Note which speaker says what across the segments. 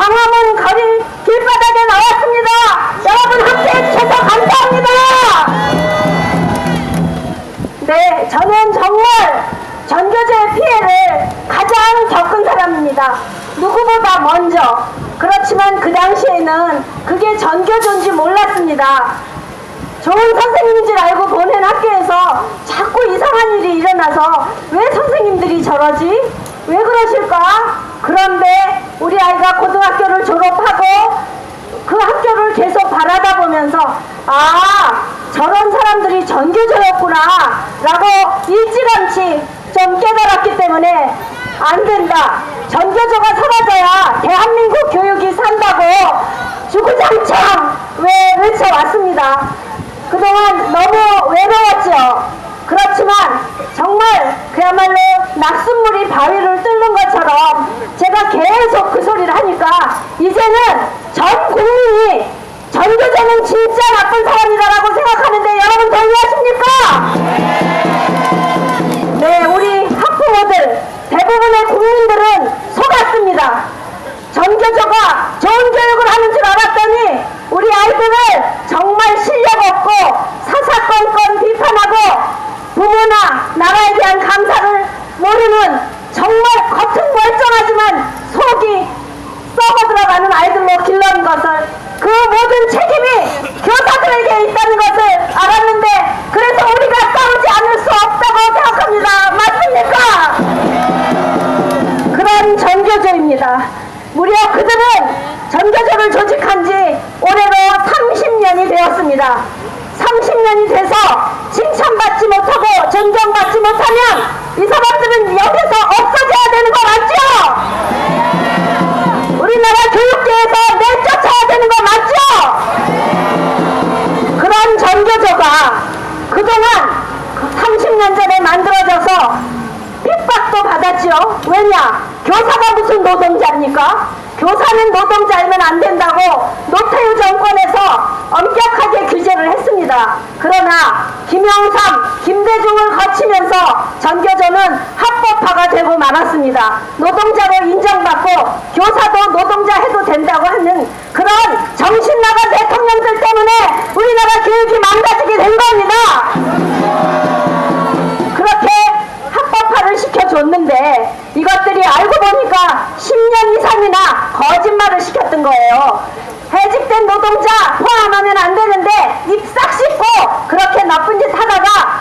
Speaker 1: 광화문 거리 길바닥에 나왔습니다. 여러분 함께해 주셔서 감사합니다. 네, 저는 정말 전교조의 피해를 가장 겪은 사람입니다. 누구보다 먼저. 그렇지만 그 당시에는 그게 전교조인지 몰랐습니다. 좋은 선생님인 줄 알고 보낸 학교에서 자꾸 이상한 일이 일어나서 왜 선생님들이 저러지? 왜 그러실까? 그런데 우리 아이가 고등학교를 졸업하고 그 학교를 계속 바라다 보면서 아 저런 사람들이 전교조였구나 라고 일찌감치 좀 깨달았기 때문에 안 된다. 전교조가 사라져야 대한민국 교육이 산다고 주구장창 왜 외쳐왔습니다. 그동안 너무 외로웠죠 그렇지만 정말 그야말로 낙숫물이 바위를 뚫는 것처럼 제가 계속 그 소리를 하니까 이제는 전 국민이 전교조는 진짜 나쁜 사람이다라고 생각하는데 여러분 동의하십니까? 네, 우리 학부모들 대부분의 국민들은 속았습니다. 전교조가 좋은 교육을 하는 줄 알았더니 우리 아이들을 정말 실력 없고 사사건건 비판하고 부모나 나라에 대한 감사를 모르는 정말 겉은 멀쩡하지만 속이 썩어 들어가는 아이들로 길러온 것을 그 모든 책임 왜냐? 교사가 무슨 노동자입니까? 교사는 노동자이면 안 된다고 노태우 정권에서 엄격하게 규제를 했습니다. 그러나 김영삼, 김대중을 거치면서 전교조는 합법화가 되고 말았습니다. 노동자로 인정받고 교사도 노동자 해도 된다고 하는 그런 정신 나간 대통령들 때문에 우리나라 교육이 망가지게 된 겁니다. 그렇게 합법화를 시켜줬는데 이것들이 알고 보니까 10년 이상이나 거짓말을 시켰던 거예요. 해직된 노동자 포함하면 안 되는데 입싹 씻고 그렇게 나쁜 짓 하다가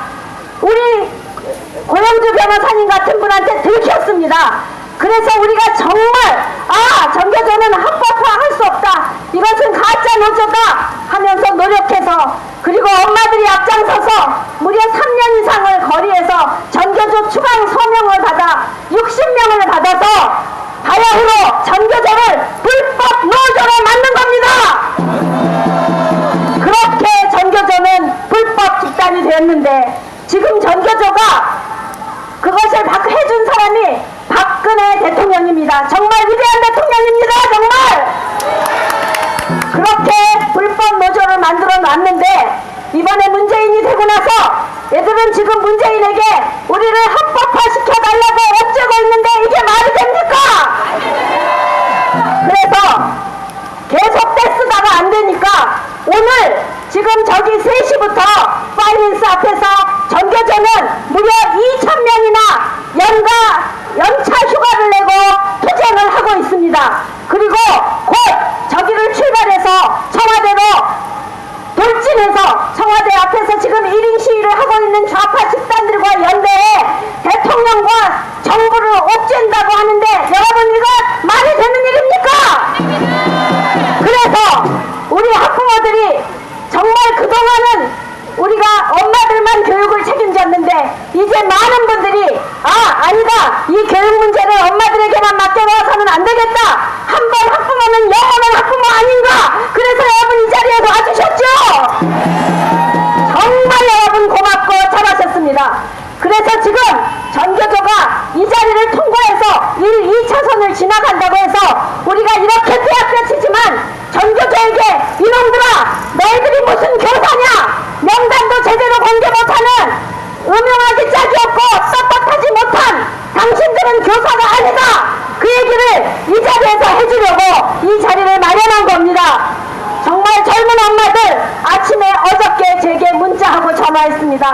Speaker 1: 우리 고영주 변호사님 같은 분한테 들켰습니다. 그래서 우리가 정말 아 전교조는 합법화 할 수 없다. 이것은 가짜 노조다 하면서 노력해서 그리고 엄마들이 앞장서서 무려 3년 이상을 거리에서 전교조 추강 서명을 받아 60명을 받아서 바야흐로 전교조를 불법 노조로 만든 겁니다. 그렇게 전교조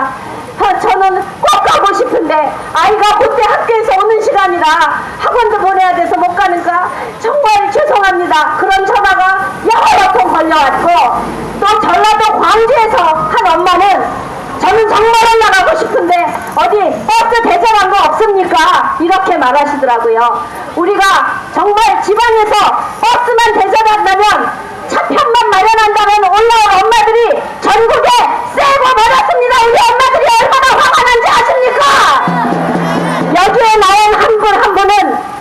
Speaker 1: 어, 저는
Speaker 2: 꼭 가고 싶은데 아이가 그때 학교에서 오는 시간이라 학원도 보내야 돼서 못 가니까 정말 죄송합니다. 그런 전화가 여러 통 걸려왔고 또 전라도 광주에서 한 엄마는 저는 정말 올라가고 싶은데 어디 버스 대절한 거 없습니까? 이렇게 말하시더라고요. 우리가 정말 지방에서 버스만 대절한다면 차편만 마련한다면 올라온 엄마들이 전국에 세고 버렸습니다. 우리 엄마들이 얼마나 화가 난지 아십니까? 여기에 나온 한분한 분은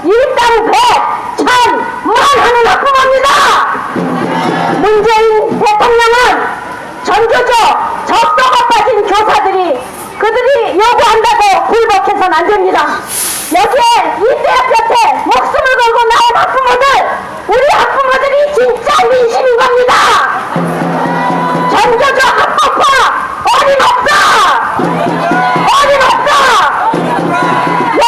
Speaker 2: 일당 백, 천, 만 하는 학부모입니다. 문재인 대통령은 전교조 적도가 빠진 교사들이 그들이 요구한다고 굴복해서는 안 됩니다. 여기에 이대학 곁에 목숨을 걸고 나온 학부모들 우리 학부모들이 진짜 민심인 겁니다. 전교조 합법화 어림없다. 어림없다. 네,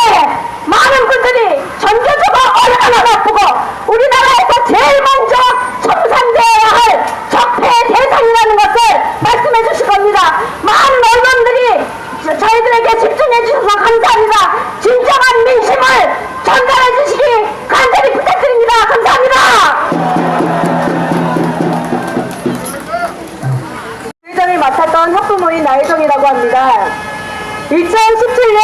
Speaker 2: 많은 분들이 전교조가 얼마나 나쁘고 우리나라에서 제일 먼저 청산되어야 할 적폐의 대상이라는 것을 말씀해 주실 겁니다. 많은 언론들이 저- 저희들에게 집중해 주셔서 감사합니다. 진정한 민심을 전달해 합니다. 2017년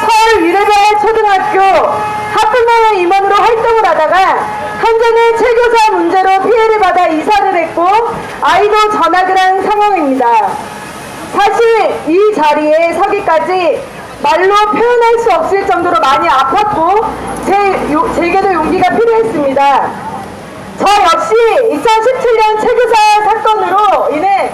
Speaker 2: 서울 유래별 초등학교 학부모회 임원으로 활동을 하다가 현재는 체교사 문제로 피해를 받아 이사를 했고 아이도 전학을 한 상황입니다. 사실 이 자리에 서기까지 말로 표현할 수 없을 정도로 많이 아팠고 제, 요- 제게도 용기가 필요했습니다. 저 역시 2017년 체교사 사건으로 인해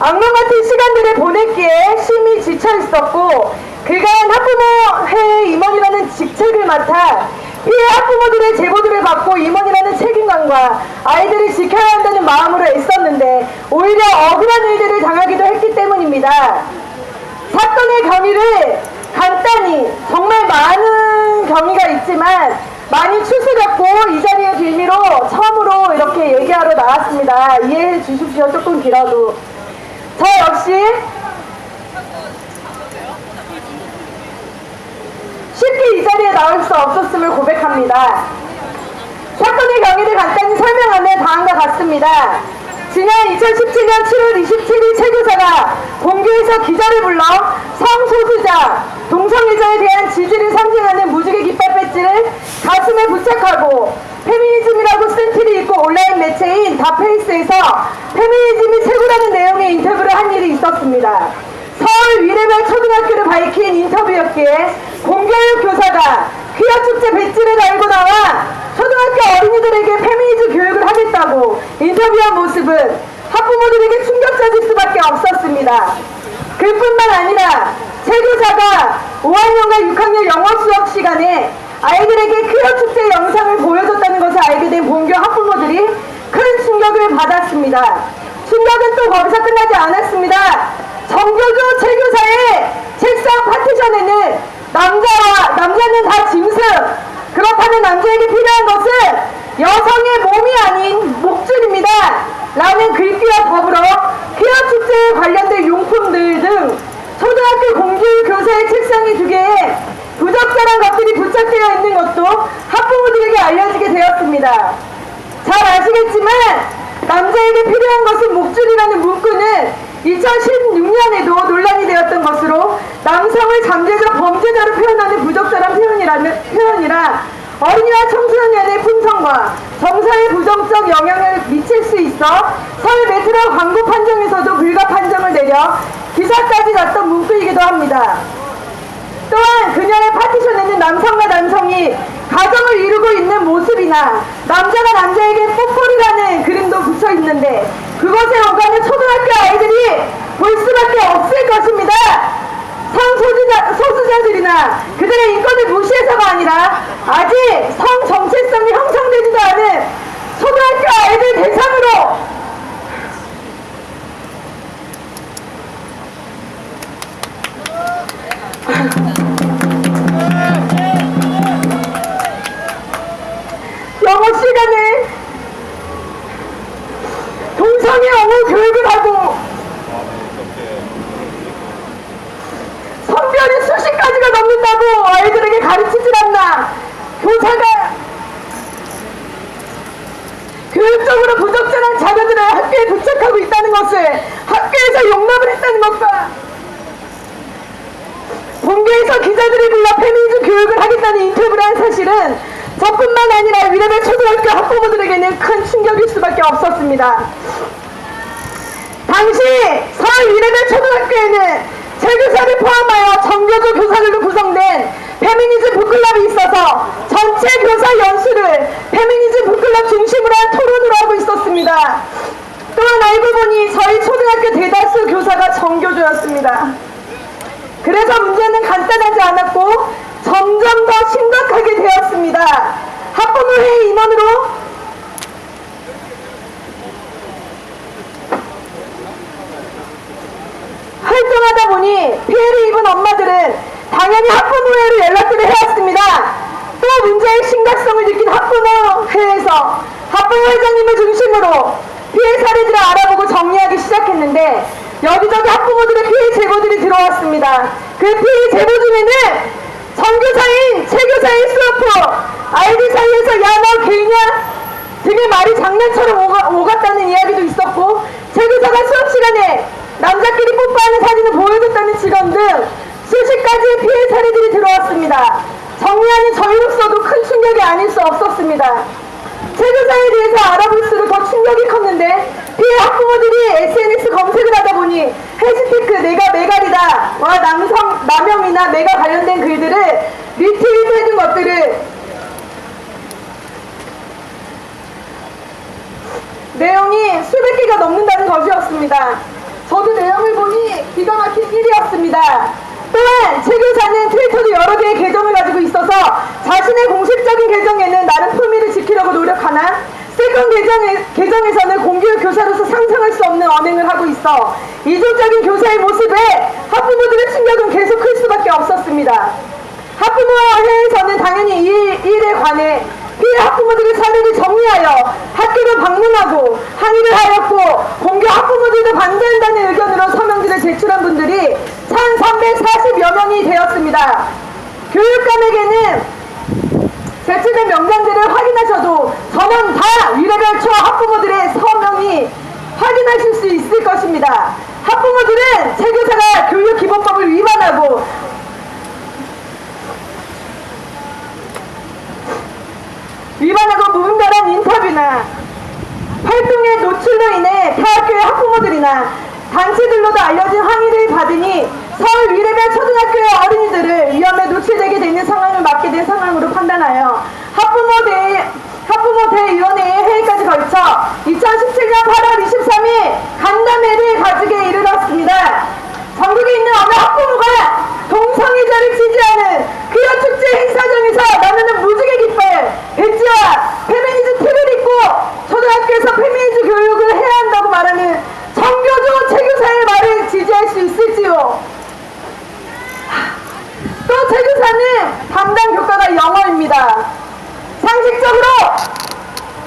Speaker 2: 악몽 같은 시간들을 보냈기에 심히 지쳐 있었고 그간 학부모회 임원이라는 직책을 맡아 피해 학부모들의 제보들을 받고 임원이라는 책임감과 아이들을 지켜야 한다는 마음으로 애썼는데 오히려 억울한 일들을 당하기도 했기 때문입니다. 사건의 경위를 간단히 정말 많은 경위가 있지만 많이 추스렸고 이 자리의 빌미로 처음으로 이렇게 얘기하러 나왔습니다. 이해해 주십시오. 조금 길어도. 저 역시 쉽게 이 자리에 나올 수 없었음을 고백합니다. 사건의 경위를 간단히 설명하면 다음과 같습니다. 지난 2017년 7월 27일 최교사가 본교에서 기자를 불러 성소수자, 동성애자에 대한 지지를 상징하는 무지개 깃발 배지를 가슴에 부착하고 페미니즘이라고 쓴 티를 입고 온라인 매체인 다페이스에서 페미니즘이 최고라는 내용의 인터뷰를 한 일이 있었습니다. 서울 위례별 초등학교를 밝힌 인터뷰였기에 공교육 교사가 퀴어 축제 배지를 달고 나와 초등학교 어린이들에게 페미니즘 교육을 하겠다고 인터뷰한 모습은 학부모들에게 충격적일 수밖에 없었습니다. 그뿐만 아니라 최 교사가 5학년과 6학년 영어 수업 시간에 아이들에게 퀴어 축제 영상을 보여줬다는 것을 알게 된 본교 학부모들이 큰 충격을 받았습니다. 충격은 또 거기서 끝나지 않았습니다. 정교조 최교사의 책상 파티션에는 남자와 남자는 다 짐승 그렇다면 남자에게 필요한 것은 여성의 몸이 아닌 목줄입니다 라는 글귀와 더불어 퀴어 축제에 관련된 용품들 등 초등학교 공교육 교사의 책상이 두 개에 부적절한 것들이 부착되어 있는 것도 학부모들에게 알려지게 되었습니다 잘 아시겠지만 남자에게 필요한 것은 목줄이라는 문구는 2016년에도 논란이 되었던 것으로 남성을 잠재적 범죄자로 표현하는 부적절한 표현이라는 표현이라 어린이와 청소년의 품성과 정서에 부정적 영향을 미칠 수 있어 서울 메트로 광고 판정에서도 불가 판정을 내려 기사까지 났던 문구이기도 합니다. 또한 그녀의 파티션에는 남성과 남성이 가정을 이루고 있는 모습이나 남자가 남자에게 뽀뽀리라는 그림도 붙여 있는데 그것에 오가는 초등학교 아이들이 볼 수밖에 없을 것입니다. 성소수자, 소수자들이나 그들의 인권을 무시해서가 아니라 아직 성 정체성이 형성되지도 않은 초등학교 아이들 대상으로 없었습니다. 당시 서울 위례배 초등학교에는 재교사를 포함하여 정교조 교사들로 구성된 페미니즘 북클럽이 있어서 전체 교사 연수를 페미니즘 북클럽 중심으로 한 토론으로 하고 있었습니다. 또한 알고 보니 저희 초등학교 대다수 교사가 정교조였습니다. 그래서 문제는 간단하지 않았고 점점 더 심각하게 되었습니다. 학부모 회의 인원으로 활동하다 보니 피해를 입은 엄마들은 당연히 학부모회로 연락들을 해왔습니다. 또 문제의 심각성을 느낀 학부모회에서 학부모회장님을 중심으로 피해 사례들을 알아보고 정리하기 시작했는데 여기저기 학부모들의 피해 제보들이 들어왔습니다. 그 피해 제보 중에는 전교사인 최교사인 수어프 아이들 사이에서 야 너 개냐 등의 말이 장난처럼 오가, 오갔다는 이야기도 있었고 최교사가 수업 시간에 남자끼리 뽀뽀하는 사진을 보여줬다는 직원 등 수십 가지의 피해 사례들이 들어왔습니다. 정리하는 저희로서도 큰 충격이 아닐 수 없었습니다. 최교사에 대해서 알아볼수록 더 충격이 컸는데 피해 학부모들이 SNS 검색을 하다 보니 해시태그 내가 메갈이다 와 남성 남영이나 메가 관련된 글들을 리트윗 해준 것들을 내용이 수백 개가 넘는다는 것이었습니다. 저도 내용을 보니 기가 막힌 일이었습니다. 또한 최 교사는 트위터도 여러 개의 계정을 가지고 있어서 자신의 공식적인 계정에는 나름 품위를 지키려고 노력하나 세컨 계정에, 계정에서는 공교육 교사로서 상상할 수 없는 언행을 하고 있어 이중적인 교사의 모습에 학부모들의 충격은 계속 클 수밖에 없었습니다. 학부모회에서는 당연히 이 일에 관해 피해 학부모들의 사례를 정리하여 학교를 방문하고 항의를 하였고 공교 학부모들도 반대한다는 의견으로 서명지를 제출한 분들이 1340여 명이 되었습니다. 교육감에게는 제출된 명단들을 확인하셔도 저는 다 위례별 초 학부모들의 서명이 확인하실 수 있을 것입니다. 학부모들은 체교사가 교육기본법을 위반하고 위반하고 무분별한 인터뷰나 활동의 노출로 인해 대학교의 학부모들이나 단체들로도 알려진 항의를 받으니 서울 위례별 초등학교의 어린이들을 위험에 노출되게 되는 상황을 맞게 된 상황으로 판단하여 학부모 대 학부모 대위원회의 회의까지 걸쳐 2017년 8월 23일 간담회를 가지게 이르렀습니다. 전국에 있는 어느 학부모가 동성애자를 지지하는 그런 축제 행사장에서 나누는 무지개 깃발, 배지와 페미니즘 티를 입고 초등학교에서 페미니즘 교육을 해야 한다고 말하는 정교조 최교사의 말을 지지할 수 있을지요? 또 최교사는 담당 교과가 영어입니다. 상식적으로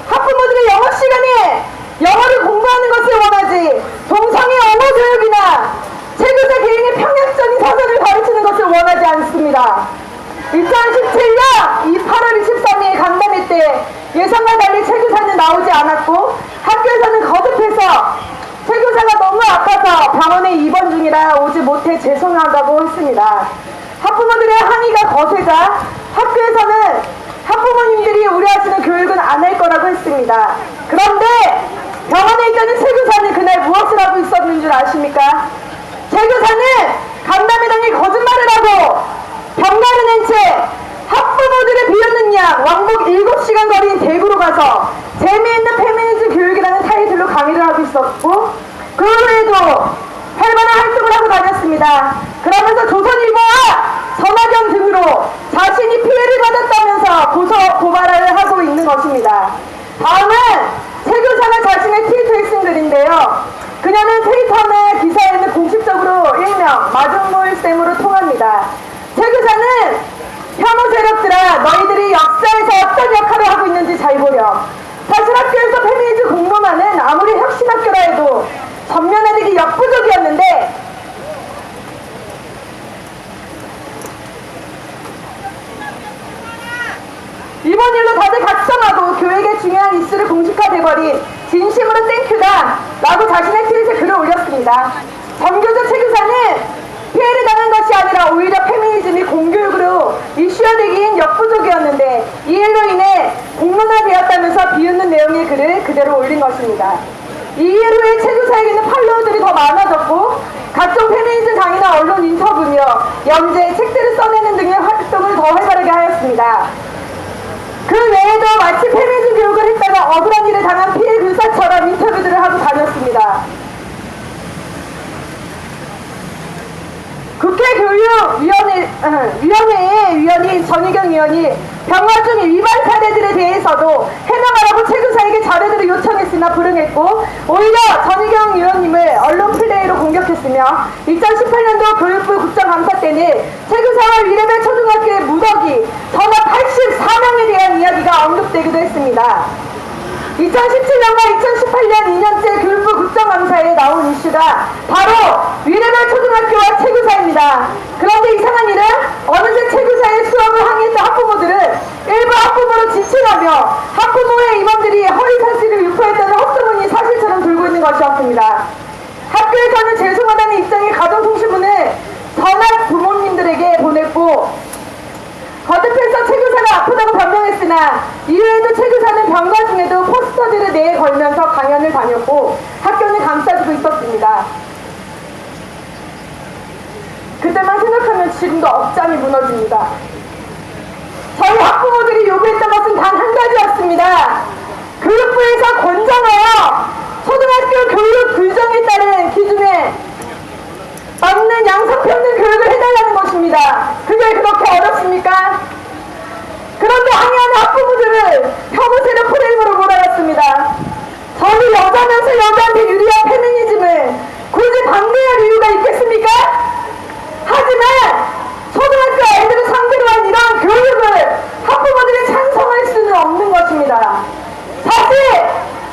Speaker 2: 학부모들의 영어 시간에 영어를 공부하는 것을 원하지 동성애 언어 교육이나 최교사 개인의 평양적인 사상을 가르치는 것을 원하지 않습니다. 2017년 이 8월 23일 간담회 때 예상과 달리 최교사는 나오지 않았고 학교에서는 거듭해서 최교사가 너무 아파서 병원에 입원 중이라 오지 못해 죄송하다고 했습니다. 학부모들의 항의가 거세자 학교에서는 학부모님들이 우려하시는 교육은 안 할 거라고 했습니다. 그런데 병원에 있다는 최교사는 그날 무엇을 하고 있었는 줄 아십니까? 최교사는 간담회당에 거짓말을 하고 병가를 낸채 학부모들의 비웃는 양 왕복 7시간 거리인 대구로 가서 재미있는 페미니즘 교육이라는 타이틀로 강의를 하고 있었고 그 후에도 활발한 활동을 하고 다녔습니다. 그러면서 조선일보와 전화경 등으로 자신이 피해를 받았다면서 고소 고발을 하고 있는 것입니다. 다음은 최 교사가 자신의 트위터에 쓴 글인데요. 그녀는 트위터 내 기사에는 공식적으로 일명 마중물쌤으로 통합니다. 최 교사는 혐오 세력들아 너희들이 역사에서 어떤 역할을 하고 있는지 잘 보렴. 사실 학교에서 페미니즘 공론화는 아무리 혁신학교라 해도 전면화되기 역부족이었는데 이번 일로 다들 각성하고 교육의 중요한 이슈를 공식화돼버린 진심으로 땡큐다 라고 자신의 트윗에 글을 올렸습니다. 정교조 최교사는 피해를 당한 것이 아니라 오히려 페미니즘이 공교육으로 이슈화되기엔 역부족이었는데 이 일로 인해 공론화되었다면서 비웃는 내용의 글을 그대로 올린 것입니다. 이 이후에 최교사에게는 팔로워들이 더 많아졌고 각종 페미니즘 강의나 언론 인터뷰며 연재, 책들을 써내는 등의 활동을 더 활발하게 하였습니다. 그 외에도 마치 페미니즘 교육을 했다가 억울한 일을 당한 피해 교사처럼 인터뷰들을 하고 다녔습니다. 국회 교육위원회, 어, 위원회의 위원인 전희경 위원이 병화 중 위반 사례들에 대해서도 해명하라고 최교사에게 자료들을 요청했으나 불응했고 오히려 전희경 위원님을 언론 플레이로 공격했으며 2018년도 교육부 국정감사 때는 최교사와 위례별 초등학교의 무더기 전화 84명에 대한 이야기가 언급되기도 했습니다. 2017년과 2018년 2년째 교육부 국정감사에 나온 이슈가 바로 위례별 초등학교와 체교사입니다. 그런데 이상한 일은 어느새 체교사의 수업을 항의했던 학부모들은 일부 학부모로 지칭하며 학부모의 임원들이 허위 사실을 유포했다는 헛소문이 사실처럼 돌고 있는 것이었습니다. 학교에서는 죄송하다는 입장의 가정통신문을 전학 부모님들에게 보냈고 거듭해서 최교사가 아프다고 변명했으나 이후에도 최교사는 병가 중에도 포스터들을 내에 걸면서 강연을 다녔고 학교는 감싸주고 있었습니다. 그때만 생각하면 지금도 억장이 무너집니다. 저희 학부모들이 요구했던 것은 단 한 가지였습니다. 교육부에서 권장하여 초등학교 교육 규정에 따른 기준에 맞는 양성평등 교육을 해달라는 것입니다. 그게 그렇게 어렵습니까? 그런데 항의하는 학부모들을 혐오 세력 프레임으로 몰아갔습니다. 저는 여자면서 여자한테 유리한 페미니즘을 굳이 반대할 이유가 있겠습니까? 하지만 초등학교 애들을 상대로 한 이러한 교육을 학부모들이 찬성할 수는 없는 것입니다. 사실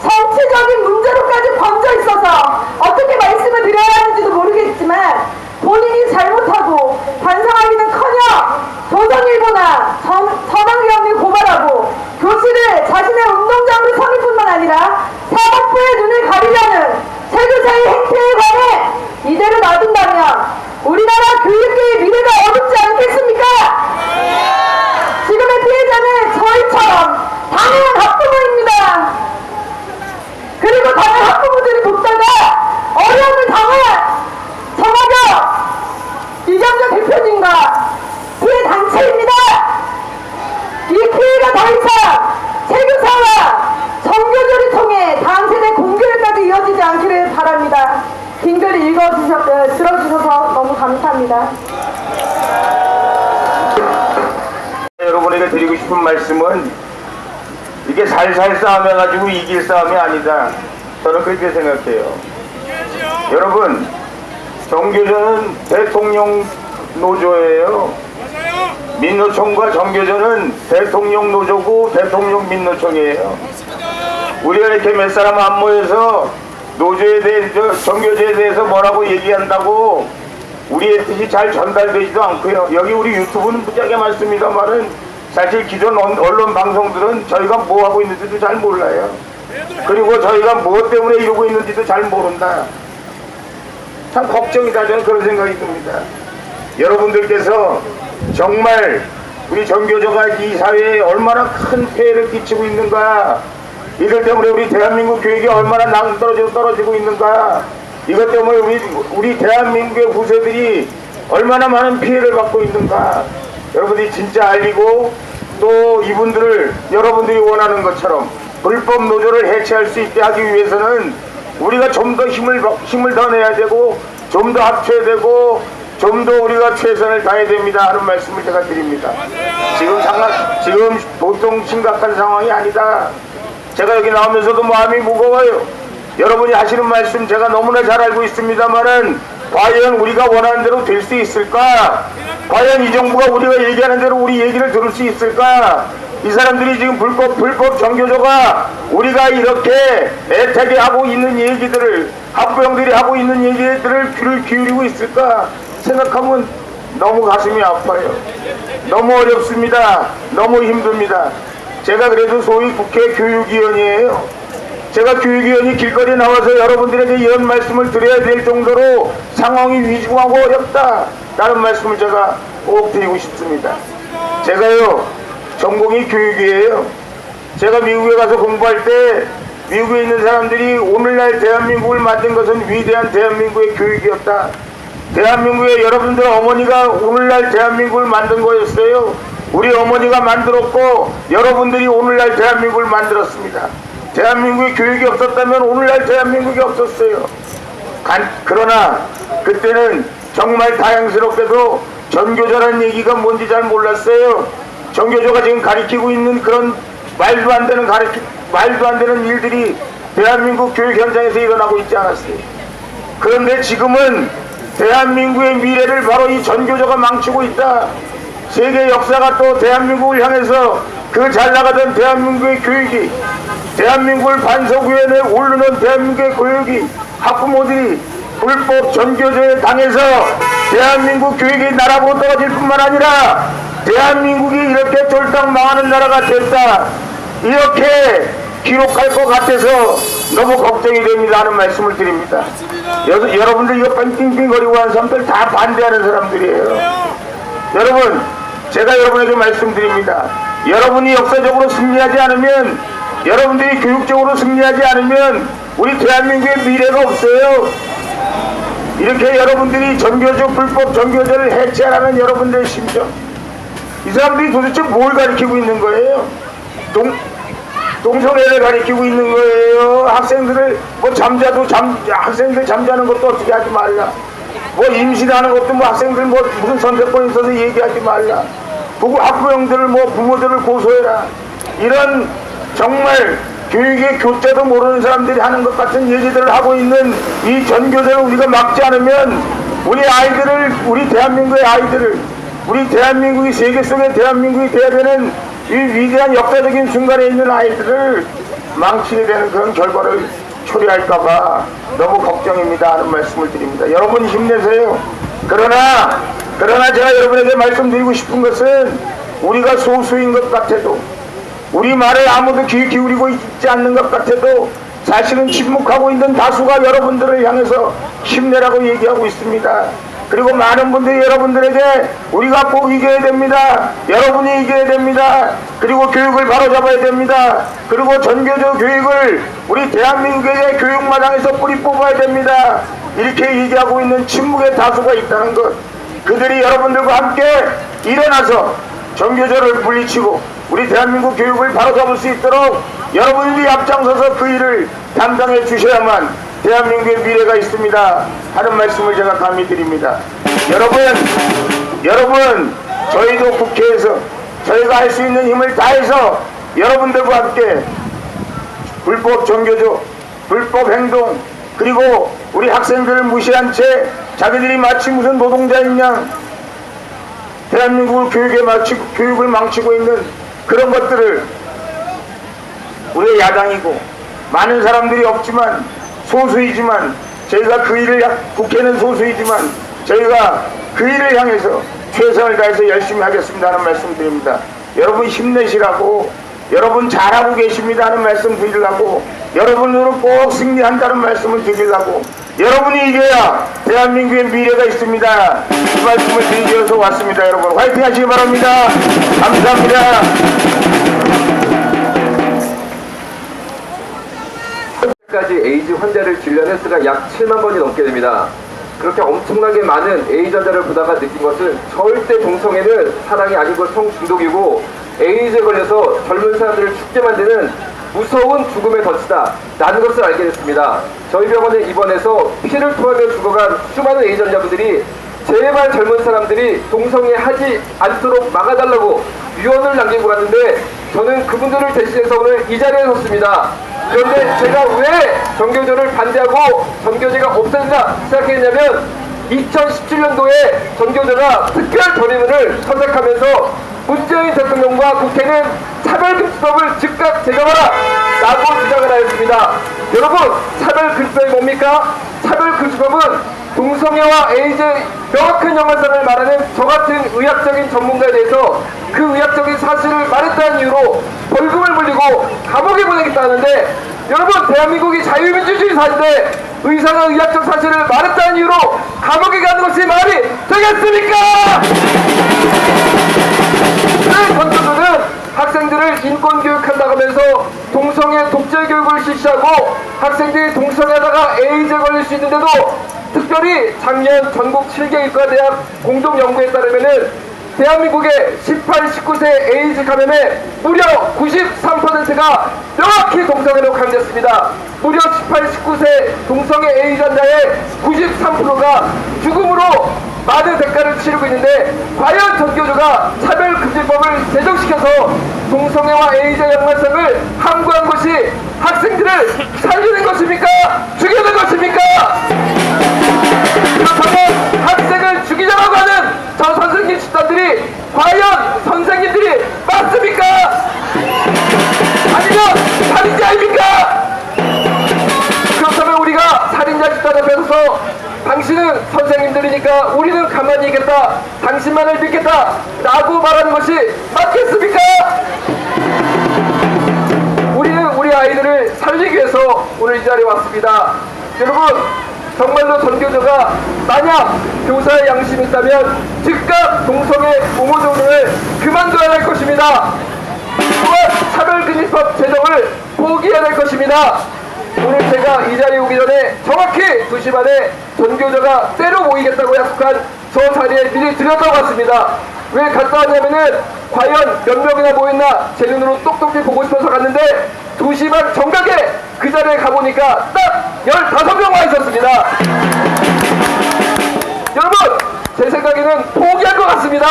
Speaker 2: 정치적인 문제로까지 번져 있어서 어떻게 말씀을 드려야 하는지도 모르겠지만 본인이 잘못하고 반성하기는커녕 조선일보나 전, 전환경을 고발하고 교실을 자신의 운동장으로 삼을 뿐만 아니라 사법부의 눈을 가리려는 세교사의 행태에 관해 이대로 놔둔다면 우리나라 교육계의 미래가 어둡지 않겠습니까? 지금의 피해자는 저희처럼 당연한 학부모입니다. 그리고 다른 학부모들이 돕다가 어려움을 당한 정학영 이경재 대표님과 피해 단체입니다. 이 피해가 더 이상 세교사와 정교조를 통해 다음 세대 공교육까지 이어지지 않기를 바랍니다. 긴 글 읽어주셔, 어, 들어주셔서 너무 감사합니다.
Speaker 3: 여러분에게 드리고 말씀은 이게 살살 싸움해가지고 이길 싸움이 아니다. 저는 그렇게 생각해요. 여러분, 정교조는 대통령 노조예요. 민노총과 정교조는 대통령 노조고 대통령 민노총이에요. 우리가 이렇게 몇 사람 안 모여서 노조에 대해서 정교조에 대해서 뭐라고 얘기한다고 우리의 뜻이 잘 전달되지도 않고요. 여기 우리 유튜브는 무지하게 많습니다만은 사실 기존 언- 언론 방송들은 저희가 뭐 하고 있는지도 잘 몰라요. 그리고 저희가 무엇 때문에 이러고 있는지도 잘 모른다. 참 걱정이다 저는 그런 생각이 듭니다. 여러분들께서 정말 우리 정교조가 이 사회에 얼마나 큰 폐해를 끼치고 있는가 이들 때문에 우리 대한민국 교육이 얼마나 낭떨어지고 떨어지고 있는가 이것 때문에 우리, 우리 대한민국의 후세들이 얼마나 많은 피해를 받고 있는가 여러분들이 진짜 알리고 또 이분들을 여러분들이 원하는 것처럼 불법 노조를 해체할 수 있게 하기 위해서는 우리가 좀 더 힘을 힘을 더 내야 되고 좀 더 합쳐야 되고 좀 더 우리가 최선을 다해야 됩니다 하는 말씀을 제가 드립니다. 지금 상황 지금 보통 심각한 상황이 아니다. 제가 여기 나오면서도 마음이 무거워요. 여러분이 하시는 말씀 제가 너무나 잘 알고 있습니다만은 과연 우리가 원하는 대로 될 수 있을까? 과연 이 정부가 우리가 얘기하는 대로 우리 얘기를 들을 수 있을까? 이 사람들이 지금 불법 불법 정교조가 우리가 이렇게 애타게 하고 있는 얘기들을 학부형들이 하고 있는 얘기들을 귀를 기울이고 있을까 생각하면 너무 가슴이 아파요. 너무 어렵습니다. 너무 힘듭니다. 제가 그래도 소위 국회 교육위원이에요. 제가 교육위원이 길거리에 나와서 여러분들에게 이런 말씀을 드려야 될 정도로 상황이 위중하고 어렵다. 라는 말씀을 제가 꼭 드리고 싶습니다. 제가요, 전공이 교육이에요. 제가 미국에 가서 공부할 때 미국에 있는 사람들이 오늘날 대한민국을 만든 것은 위대한 대한민국의 교육이었다. 대한민국의 여러분들 어머니가 오늘날 대한민국을 만든 거였어요. 우리 어머니가 만들었고 여러분들이 오늘날 대한민국을 만들었습니다. 대한민국의 교육이 없었다면 오늘날 대한민국이 없었어요. 간- 그러나 그때는 정말 다양스럽게도 전교조라는 얘기가 뭔지 잘 몰랐어요. 전교조가 지금 가리키고 있는 그런 말도 안 되는 가리키 말도 안 되는 일들이 대한민국 교육 현장에서 일어나고 있지 않았어요. 그런데 지금은 대한민국의 미래를 바로 이 전교조가 망치고 있다. 세계 역사가 또 대한민국을 향해서 그 잘 나가던 대한민국의 교육이 대한민국을 반석 위원회에 오르는 대한민국의 교육이 학부모들이 불법 전교조에 당해서 대한민국 교육이 나라보고 떨어질 뿐만 아니라 대한민국이 이렇게 쫄딱 망하는 나라가 됐다. 이렇게 기록할 것 같아서 너무 걱정이 됩니다 하는 말씀을 드립니다. 여, 여러분들 이거 뺑뺑뺑거리고 하는 사람들 다 반대하는 사람들이에요. 여러분, 제가 여러분에게 말씀드립니다. 여러분이 역사적으로 승리하지 않으면, 여러분들이 교육적으로 승리하지 않으면, 우리 대한민국의 미래가 없어요. 이렇게 여러분들이 전교조, 불법 전교조를 해체하라는 여러분들의 심정. 이 사람들이 도대체 뭘 가리키고 있는 거예요? 동, 동성애를 가리키고 있는 거예요. 학생들을 뭐 잠자도 잠 학생들 잠자는 것도 어떻게 하지 말라. 뭐 임신하는 것도 뭐 학생들 뭐 무슨 선택권이 있어서 얘기하지 말라. 부부 학부형들을 뭐 부모들을 고소해라. 이런 정말 교육의 교자도 모르는 사람들이 하는 것 같은 얘기들을 하고 있는 이 전교들을 우리가 막지 않으면 우리 아이들을 우리 대한민국의 아이들을 우리 대한민국이 세계 속의 대한민국이 돼야 되는 이 위대한 역사적인 순간에 있는 아이들을 망치게 되는 그런 결과를 초래할까봐 너무 걱정입니다 하는 말씀을 드립니다. 여러분 힘내세요. 그러나 그러나 제가 여러분에게 말씀드리고 싶은 것은 우리가 소수인 것 같아도 우리 말에 아무도 귀 기울이고 있지 않는 것 같아도 사실은 침묵하고 있는 다수가 여러분들을 향해서 힘내라고 얘기하고 있습니다. 그리고 많은 분들이 여러분들에게 우리가 꼭 이겨야 됩니다. 여러분이 이겨야 됩니다. 그리고 교육을 바로잡아야 됩니다. 그리고 전교조 교육을 우리 대한민국의 교육마당에서 뿌리 뽑아야 됩니다. 이렇게 얘기하고 있는 침묵의 다수가 있다는 것. 그들이 여러분들과 함께 일어나서 전교조를 물리치고 우리 대한민국 교육을 바로잡을 수 있도록 여러분들이 앞장서서 그 일을 담당해 주셔야만 대한민국의 미래가 있습니다. 하는 말씀을 제가 감히 드립니다. 여러분 여러분 저희도 국회에서 저희가 할 수 있는 힘을 다해서 여러분들과 함께 불법 전교조, 불법 행동, 그리고 우리 학생들을 무시한 채 자기들이 마치 무슨 노동자인 양 대한민국을 교육에 마치고 교육을 망치고 있는 그런 것들을 우리의 야당이고 많은 사람들이 없지만 소수이지만 저희가 그 일을 향- 국회는 소수이지만 저희가 그 일을 향해서 최선을 다해서 열심히 하겠습니다 하는 말씀 드립니다. 여러분 힘내시라고 여러분 잘하고 계십니다 하는 말씀 드리려고 여러분으로 꼭 승리한다는 말씀을 드리려고 여러분이 이겨야 대한민국의 미래가 있습니다. 이 말씀을 드리기 위해서 왔습니다. 여러분 화이팅 하시기 바랍니다. 감사합니다.
Speaker 4: 까지 에이즈 환자를 진료한 횟수가 약 7만 번이 넘게 됩니다. 그렇게 엄청나게 많은 에이즈 환자를 보다가 느낀 것은 절대 동성애는 사랑이 아니고 성중독이고 에이즈에 걸려서 젊은 사람들을 죽게 만드는 무서운 죽음의 덫이다 라는 것을 알게 됐습니다. 저희 병원에 입원해서 피를 토하며 죽어간 수많은 에이즈 환자분들이 제발 젊은 사람들이 동성애 하지 않도록 막아달라고 유언을 남기고 갔는데 저는 그분들을 대신해서 오늘 이 자리에 섰습니다. 그런데 제가 왜 전교조를 반대하고 전교제가 없어진다 생각했냐면 2017년도에 전교조가 특별 결의문을 선택하면서 문재인 대통령과 국회는 차별금지법을 즉각 제정하라 라고 주장을 하였습니다. 여러분 차별금지법이 뭡니까? 차별금지법은 동성애와 에이즈의 명확한 연관성을 말하는 저 같은 의학적인 전문가에 대해서 그 의학적인 사실을 말했다는 이유로 벌금을 물리고 감옥에 보내겠다는데 여러분 대한민국이 자유민주주의 사회인데 의사가 의학적 사실을 말했다는 이유로 감옥에 가는 것이 말이 되겠습니까? 네, 전교조는 학생들을 인권교육한다고 하면서 동성애 독재 교육을 실시하고 학생들이 동성애하다가 에이즈에 걸릴 수 있는데도 특별히 작년 전국 7개 의과대학 공동연구에 따르면은 대한민국의 18, 19세 에이즈 감염의 무려 93%가 명확히 동성애로 감염됐습니다. 무려 18, 19세 동성애 에이즈 환자의 93%가 죽음으로 많은 대가를 치르고 있는데 과연 전교조가 차별금지법을 제정시켜서 동성애와 에이즈의 연관성을 함구한 것이 학생들을 살리는 것입니까? 죽이는 것입니까? 그렇다면 학생을 죽이자라고 하는 저 선생님 집단들이 과연 선생님들이 맞습니까? 아니면 살인자입니까? 그렇다면 우리가 살인자 집단 앞에 서서 당신은 선생님들이니까 우리는 가만히 있겠다 당신만을 믿겠다 라고 말하는 것이 맞겠습니까? 우리는 우리 아이들을 살리기 위해서 오늘 이 자리에 왔습니다 여러분 정말로 전교조가 만약 교사의 양심이 있다면 즉각 동성애 옹호조를 그만둬야 할 것입니다 또한 차별금지법 제정을 포기해야 할 것입니다. 오늘 제가 이 자리에 오기 전에 정확히 2시 반에 전교조가 때로 모이겠다고 약속한 저 자리에 미리 들었다고 왔습니다. 왜 갔다 왔냐면은 과연 몇 명이나 모였나 제 눈으로 똑똑히 보고 싶어서 갔는데 2시 반 정각에 그 자리에 가보니까 딱 15명 와 있었습니다. 여러분 제 생각에는 포기할 것 같습니다.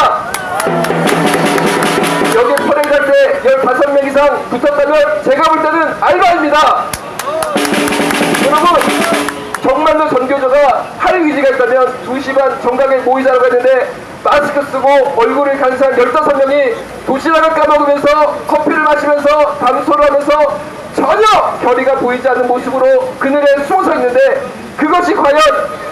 Speaker 4: 여기 퍼레이드 할때 15명 이상 붙었다면 제가 볼 때는 알바입니다. 여러분, 정말로 전교조가 할 의지가 있다면 2시 반 정각에 모이자라고 했는데 마스크 쓰고 얼굴을 간 사람 15명이 도시락을 까먹으면서 커피를 마시면서 담소를 하면서 전혀 결의가 보이지 않는 모습으로 그늘에 숨어서 있는데 그것이 과연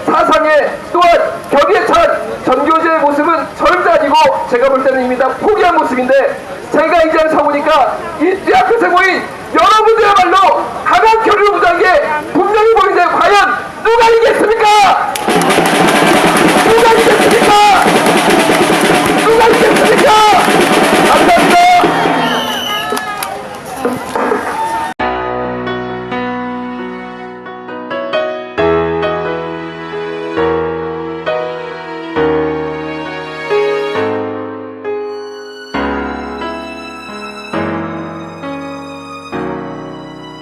Speaker 4: 사상에 또한 결의에 찬 전교조의 모습은 절대 아니고 제가 볼 때는 이미 다 포기한 모습인데 제가 이 자리에 서보니까 이뇌 앞에서 모인 여러분들야말로 강한 결의를 보장한 게 분명히 보이는데 과연 누가 이겠습니까? 누가 이겠습니까?